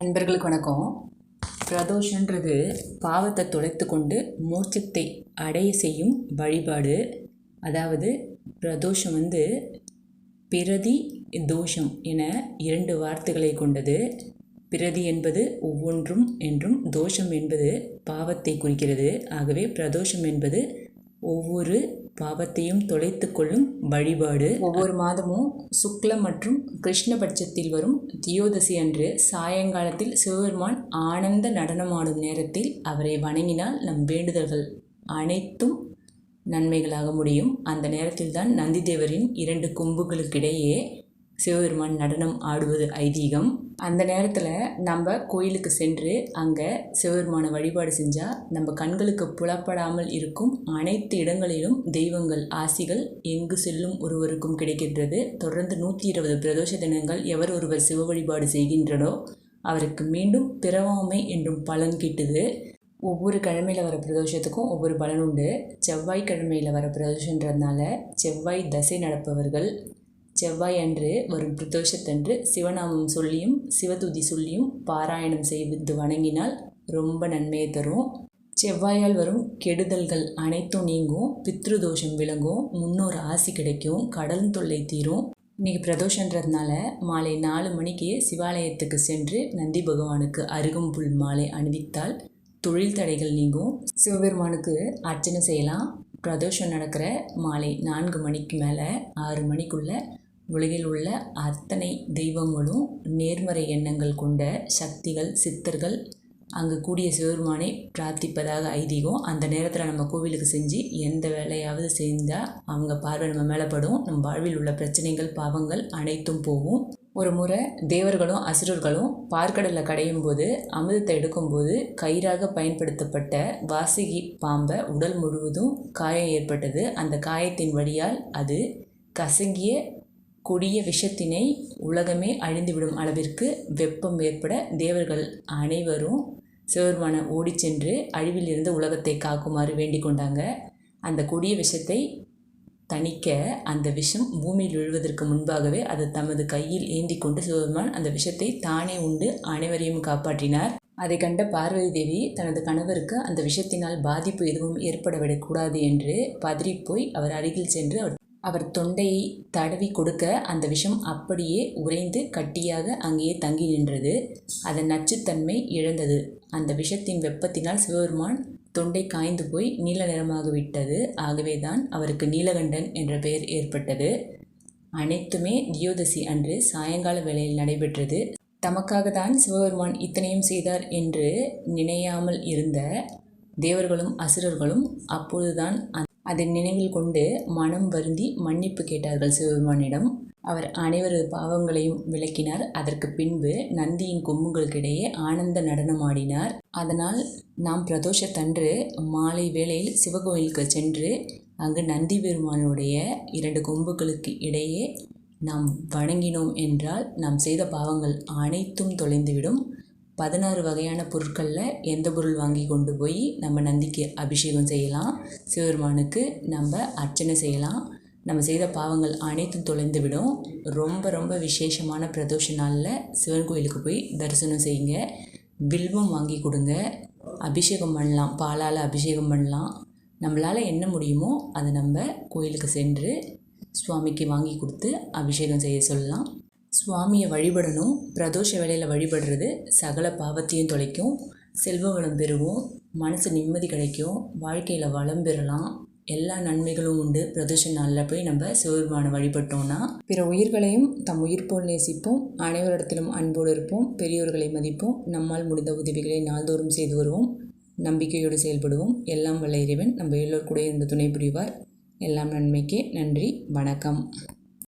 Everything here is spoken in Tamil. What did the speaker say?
நண்பர்களுக்கு வணக்கம். பிரதோஷன்றது பாவத்தை தொலைத்து கொண்டு மோட்சத்தை அடைய செய்யும் வழிபாடு. அதாவது பிரதோஷம் வந்து பிரதி தோஷம் என இரண்டு வார்த்தைகளை கொண்டது. பிரதி என்பது ஒவ்வொன்றும் என்றும் தோஷம் என்பது பாவத்தை குறிக்கிறது. ஆகவே பிரதோஷம் என்பது ஒவ்வொரு பாவத்தையும் தொலைத்து கொள்ளும் வழிபாடு. ஒவ்வொரு மாதமும் சுக்ல மற்றும் கிருஷ்ணபட்சத்தில் வரும் தியோதசி அன்று சாயங்காலத்தில் சிவபெருமான் ஆனந்த நடனமாடும் நேரத்தில் அவரை வணங்கினால் நம் வேண்டுதல்கள் அனைத்தும் நன்மைகளாக முடியும். அந்த நேரத்தில் தான் நந்திதேவரின் இரண்டு கொம்புகளுக்கிடையே சிவபெருமான் நடனம் ஆடுவது ஐதீகம். அந்த நேரத்தில் நம்ம கோயிலுக்கு சென்று அங்கே சிவபெருமானை வழிபாடு செஞ்சால் நம்ம கண்களுக்கு புலப்படாமல் இருக்கும் அனைத்து இடங்களிலும் தெய்வங்கள் ஆசிகள் எங்கு செல்லும் ஒருவருக்கும் கிடைக்கின்றது. தொடர்ந்து நூற்றி இருபது பிரதோஷ தினங்கள் எவர் ஒருவர் சிவ வழிபாடு செய்கின்றனோ அவருக்கு மீண்டும் பிறவாமை என்றும் பலன் கிட்டுது. ஒவ்வொரு கிழமையில் வர பிரதோஷத்துக்கும் ஒவ்வொரு பலன் உண்டு. செவ்வாய் கிழமையில் வர பிரதோஷன்றதுனால செவ்வாய் தசை நடப்பவர்கள் செவ்வாய் அன்று வரும் பிரதோஷத்தன்று சிவநாமம் சொல்லியும் சிவதுதி சொல்லியும் பாராயணம் செய்து வணங்கினால் ரொம்ப நன்மையை தரும். செவ்வாயால் வரும் கெடுதல்கள் அனைத்தும் நீங்கும் பித்ருதோஷம் விளங்கும் முன்னோர் ஆசி கிடைக்கும் கடல் தொல்லை தீரும். இன்றைக்கி பிரதோஷன்றதுனால மாலை நாலு மணிக்கு சிவாலயத்துக்கு சென்று நந்தி பகவானுக்கு அருகம்புல் மாலை அணிவித்தால் தொழில் தடைகள் நீங்கும். சிவபெருமானுக்கு அர்ச்சனை செய்யலாம். பிரதோஷம் நடக்கிற மாலை நான்கு மணிக்கு மேலே ஆறு மணிக்குள்ளே உலகில் உள்ள அத்தனை தெய்வங்களும் நேர்மறை எண்ணங்கள் கொண்ட சக்திகள் சித்தர்கள். அங்கு கூடிய சிவபெருமானை பிரார்த்திப்பதாக ஐதீகம். அந்த நேரத்தில் நம்ம கோவிலுக்கு செஞ்சு எந்த வேலையாவது செஞ்சால் அவங்க பார்வை நம்ம மேலப்படும் நம் வாழ்வில் உள்ள பிரச்சனைகள் பாவங்கள் அனைத்தும் போகும். ஒரு முறை தேவர்களும் அசுரர்களும் பார்க்கடலில் கடையும் போது அமிர்தத்தை எடுக்கும்போது கயிறாக பயன்படுத்தப்பட்ட வாசுகி பாம்பை உடல் முழுவதும் காயம் ஏற்பட்டது. அந்த காயத்தின் வழியால் அது கசங்கிய கொடிய விஷத்தினை உலகமே அழிந்துவிடும் அளவிற்கு வெப்பம் ஏற்பட தேவர்கள் அனைவரும் சிவபெருமானை ஓடி சென்று அழிவில் இருந்து உலகத்தை காக்குமாறு வேண்டிக் கொண்டாங்க. அந்த கொடிய விஷத்தை தணிக்க அந்த விஷம் பூமியில் விழுவதற்கு முன்பாகவே அது தமது கையில் ஏந்தி கொண்டு சிவபெருமான் அந்த விஷத்தை தானே உண்டு அனைவரையும் காப்பாற்றினார். அதை கண்ட பார்வதி தேவி தனது கணவருக்கு அந்த விஷத்தினால் பாதிப்பு எதுவும் ஏற்படவிடக்கூடாது என்று பதறிப்போய் அவர் அருகில் சென்று அவர் அவர் தொண்டையை தடவி கொடுக்க அந்த விஷம் அப்படியே உறைந்து கட்டியாக அங்கேயே தங்கி நின்றது. அதன் நச்சுத்தன்மை இழந்தது. அந்த விஷத்தின் வெப்பத்தினால் சிவபெருமான் தொண்டை காய்ந்து போய் நீல நிறமாக விட்டது. ஆகவே தான் அவருக்கு நீலகண்டன் என்ற பெயர் ஏற்பட்டது. அனைத்துமே தியோதசி அன்று சாயங்கால வேளையில் நடைபெற்றது. தமக்காக தான் சிவபெருமான் இத்தனையும் செய்தார் என்று நினையாமல் இருந்த தேவர்களும் அசுரர்களும் அப்பொழுதுதான் அதை நினைவில் கொண்டு மனம் வருந்தி மன்னிப்பு கேட்டார்கள் சிவபெருமானிடம். அவர் அனைவரது பாவங்களையும் விளக்கினார். அதற்கு பின்பு நந்தியின் கொம்புகளுக்கிடையே ஆனந்த நடனமாடினார் அதனால் நாம் பிரதோஷத்தன்று மாலை வேளையில் சிவகோயிலுக்கு சென்று அங்கு நந்தி பெருமானுடைய இரண்டு கொம்புகளுக்கு இடையே நாம் வணங்கினோம் என்றால் நாம் செய்த பாவங்கள் அனைத்தும் தொலைந்துவிடும். பதினாறு வகையான பொருட்களில் எந்த பொருள் வாங்கி கொண்டு போய் நம்ம நந்திக்கு அபிஷேகம் செய்யலாம்? சிவபெருமானுக்கு நம்ம அர்ச்சனை செய்யலாம். நம்ம செய்த பாவங்கள் அனைத்தும் தொலைந்து விடும். ரொம்ப ரொம்ப விசேஷமான பிரதோஷ நாளில் சிவன் கோயிலுக்கு போய் தரிசனம் செய்யுங்க. வில்வம் வாங்கி கொடுங்க. அபிஷேகம் பண்ணலாம். பாலால் அபிஷேகம் பண்ணலாம். நம்மளால் என்ன முடியுமோ அதை நம்ம கோயிலுக்கு சென்று சுவாமிக்கு வாங்கி கொடுத்து அபிஷேகம் செய்ய சொல்லலாம். சுவாமியை வழிபடணும் பிரதோஷ வேலையில் வழிபடுறது சகல பாவத்தையும் தொலைக்கும். செல்வ வளம் பெறுவோம் மனசு நிம்மதி கிடைக்கும் வாழ்க்கையில் வளம் பெறலாம். எல்லா நன்மைகளும் உண்டு. பிரதோஷ நாளில் போய் நம்ம சிவபெருமானை வழிபட்டோம்னா பிற உயிர்களையும் தம் உயிர் போல் நேசிப்போம். அனைவரிடத்திலும் அன்போடு இருப்போம். பெரியோர்களை மதிப்போம். நம்மால் முடிந்த உதவிகளை நாள்தோறும் செய்து வருவோம். நம்பிக்கையோடு செயல்படுவோம். எல்லாம் வல்ல இறைவன். நம்ம எல்லோர் கூட இருந்து துணை புரிவார். எல்லாம் நன்மைக்கே நன்றி. வணக்கம்.